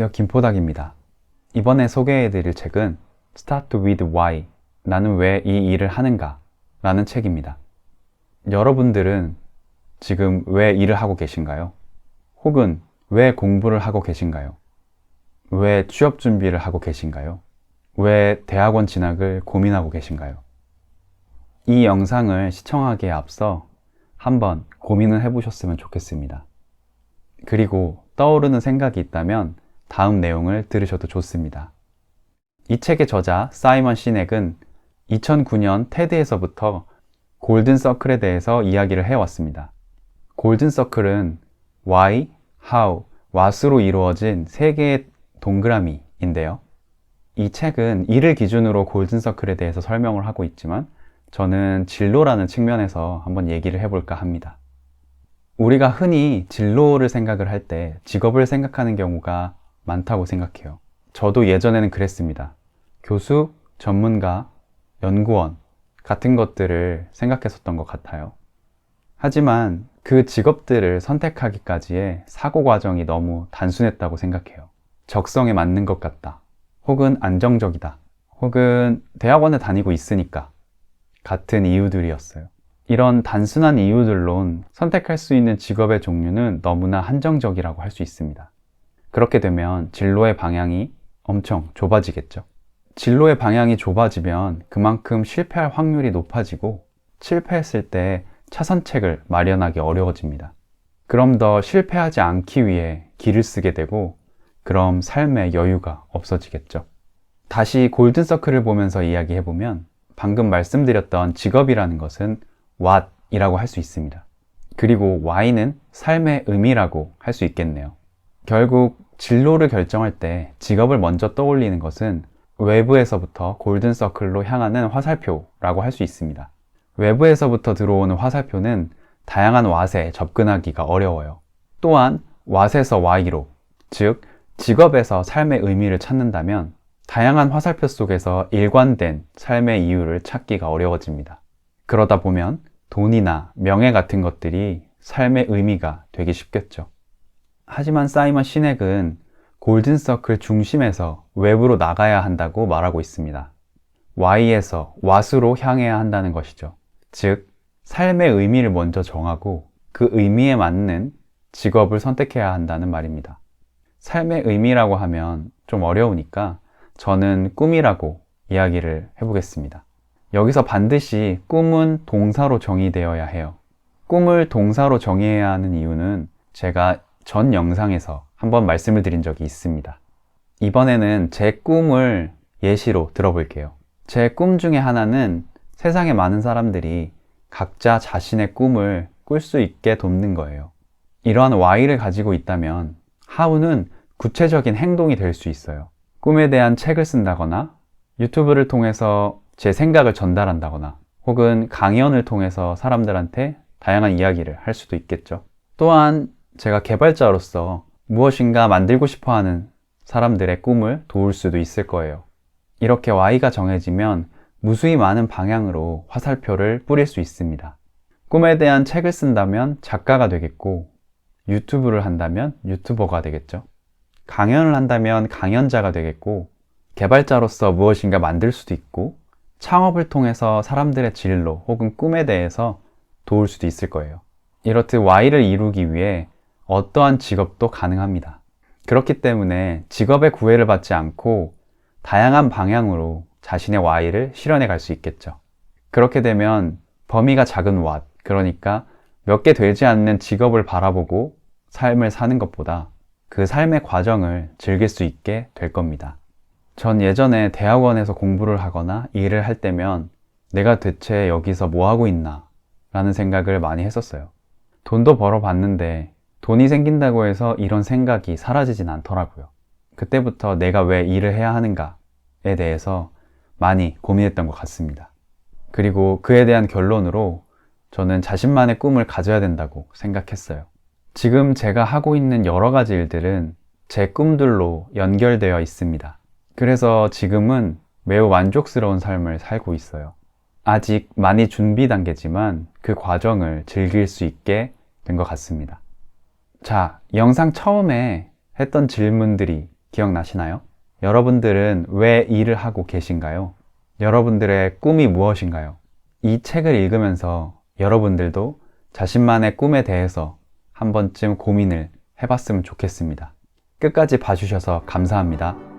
안녕하세요. 김포닥입니다. 이번에 소개해드릴 책은 Start with Why. 나는 왜 이 일을 하는가? 라는 책입니다. 여러분들은 지금 왜 일을 하고 계신가요? 혹은 왜 공부를 하고 계신가요? 왜 취업 준비를 하고 계신가요? 왜 대학원 진학을 고민하고 계신가요? 이 영상을 시청하기에 앞서 한번 고민을 해보셨으면 좋겠습니다. 그리고 떠오르는 생각이 있다면 다음 내용을 들으셔도 좋습니다. 이 책의 저자 사이먼 시넥은 2009년 테드에서부터 골든 서클에 대해서 이야기를 해왔습니다. 골든 서클은 why, how, what으로 이루어진 세 개의 동그라미인데요. 이 책은 이를 기준으로 골든 서클에 대해서 설명을 하고 있지만 저는 진로라는 측면에서 한번 얘기를 해볼까 합니다. 우리가 흔히 진로를 생각을 할 때 직업을 생각하는 경우가 많다고 생각해요. 저도 예전에는 그랬습니다. 교수, 전문가, 연구원 같은 것들을 생각했었던 것 같아요. 하지만 그 직업들을 선택하기까지의 사고 과정이 너무 단순했다고 생각해요. 적성에 맞는 것 같다. 혹은 안정적이다. 혹은 대학원에 다니고 있으니까. 같은 이유들이었어요. 이런 단순한 이유들론 선택할 수 있는 직업의 종류는 너무나 한정적이라고 할 수 있습니다. 그렇게 되면 진로의 방향이 엄청 좁아지겠죠. 진로의 방향이 좁아지면 그만큼 실패할 확률이 높아지고 실패했을 때 차선책을 마련하기 어려워집니다. 그럼 더 실패하지 않기 위해 길을 쓰게 되고 그럼 삶의 여유가 없어지겠죠. 다시 골든서클을 보면서 이야기해보면 방금 말씀드렸던 직업이라는 것은 what이라고 할 수 있습니다. 그리고 why는 삶의 의미라고 할 수 있겠네요. 결국 진로를 결정할 때 직업을 먼저 떠올리는 것은 외부에서부터 골든서클로 향하는 화살표라고 할 수 있습니다. 외부에서부터 들어오는 화살표는 다양한 왓에 접근하기가 어려워요. 또한 왓에서 Y로, 즉 직업에서 삶의 의미를 찾는다면 다양한 화살표 속에서 일관된 삶의 이유를 찾기가 어려워집니다. 그러다 보면 돈이나 명예 같은 것들이 삶의 의미가 되기 쉽겠죠. 하지만 사이먼 시넥은 골든서클 중심에서 외부로 나가야 한다고 말하고 있습니다. Y에서 What으로 향해야 한다는 것이죠. 즉, 삶의 의미를 먼저 정하고 그 의미에 맞는 직업을 선택해야 한다는 말입니다. 삶의 의미라고 하면 좀 어려우니까 저는 꿈이라고 이야기를 해보겠습니다. 여기서 반드시 꿈은 동사로 정의되어야 해요. 꿈을 동사로 정의해야 하는 이유는 제가 전 영상에서 한번 말씀을 드린 적이 있습니다. 이번에는 제 꿈을 예시로 들어볼게요. 제 꿈 중에 하나는 세상에 많은 사람들이 각자 자신의 꿈을 꿀 수 있게 돕는 거예요. 이러한 Y를 가지고 있다면 How는 구체적인 행동이 될 수 있어요. 꿈에 대한 책을 쓴다거나 유튜브를 통해서 제 생각을 전달한다거나 혹은 강연을 통해서 사람들한테 다양한 이야기를 할 수도 있겠죠. 또한 제가 개발자로서 무엇인가 만들고 싶어 하는 사람들의 꿈을 도울 수도 있을 거예요. 이렇게 Y가 정해지면 무수히 많은 방향으로 화살표를 뿌릴 수 있습니다. 꿈에 대한 책을 쓴다면 작가가 되겠고, 유튜브를 한다면 유튜버가 되겠죠. 강연을 한다면 강연자가 되겠고, 개발자로서 무엇인가 만들 수도 있고, 창업을 통해서 사람들의 진로 혹은 꿈에 대해서 도울 수도 있을 거예요. 이렇듯 Y를 이루기 위해 어떠한 직업도 가능합니다. 그렇기 때문에 직업의 구애를 받지 않고 다양한 방향으로 자신의 Y를 실현해 갈 수 있겠죠. 그렇게 되면 범위가 작은 What, 그러니까 몇 개 되지 않는 직업을 바라보고 삶을 사는 것보다 그 삶의 과정을 즐길 수 있게 될 겁니다. 전 예전에 대학원에서 공부를 하거나 일을 할 때면 내가 대체 여기서 뭐 하고 있나 라는 생각을 많이 했었어요. 돈도 벌어봤는데 돈이 생긴다고 해서 이런 생각이 사라지진 않더라고요. 그때부터 내가 왜 일을 해야 하는가에 대해서 많이 고민했던 것 같습니다. 그리고 그에 대한 결론으로 저는 자신만의 꿈을 가져야 된다고 생각했어요. 지금 제가 하고 있는 여러 가지 일들은 제 꿈들로 연결되어 있습니다. 그래서 지금은 매우 만족스러운 삶을 살고 있어요. 아직 많이 준비 단계지만 그 과정을 즐길 수 있게 된 것 같습니다. 자, 영상 처음에 했던 질문들이 기억나시나요? 여러분들은 왜 일을 하고 계신가요? 여러분들의 꿈이 무엇인가요? 이 책을 읽으면서 여러분들도 자신만의 꿈에 대해서 한 번쯤 고민을 해봤으면 좋겠습니다. 끝까지 봐주셔서 감사합니다.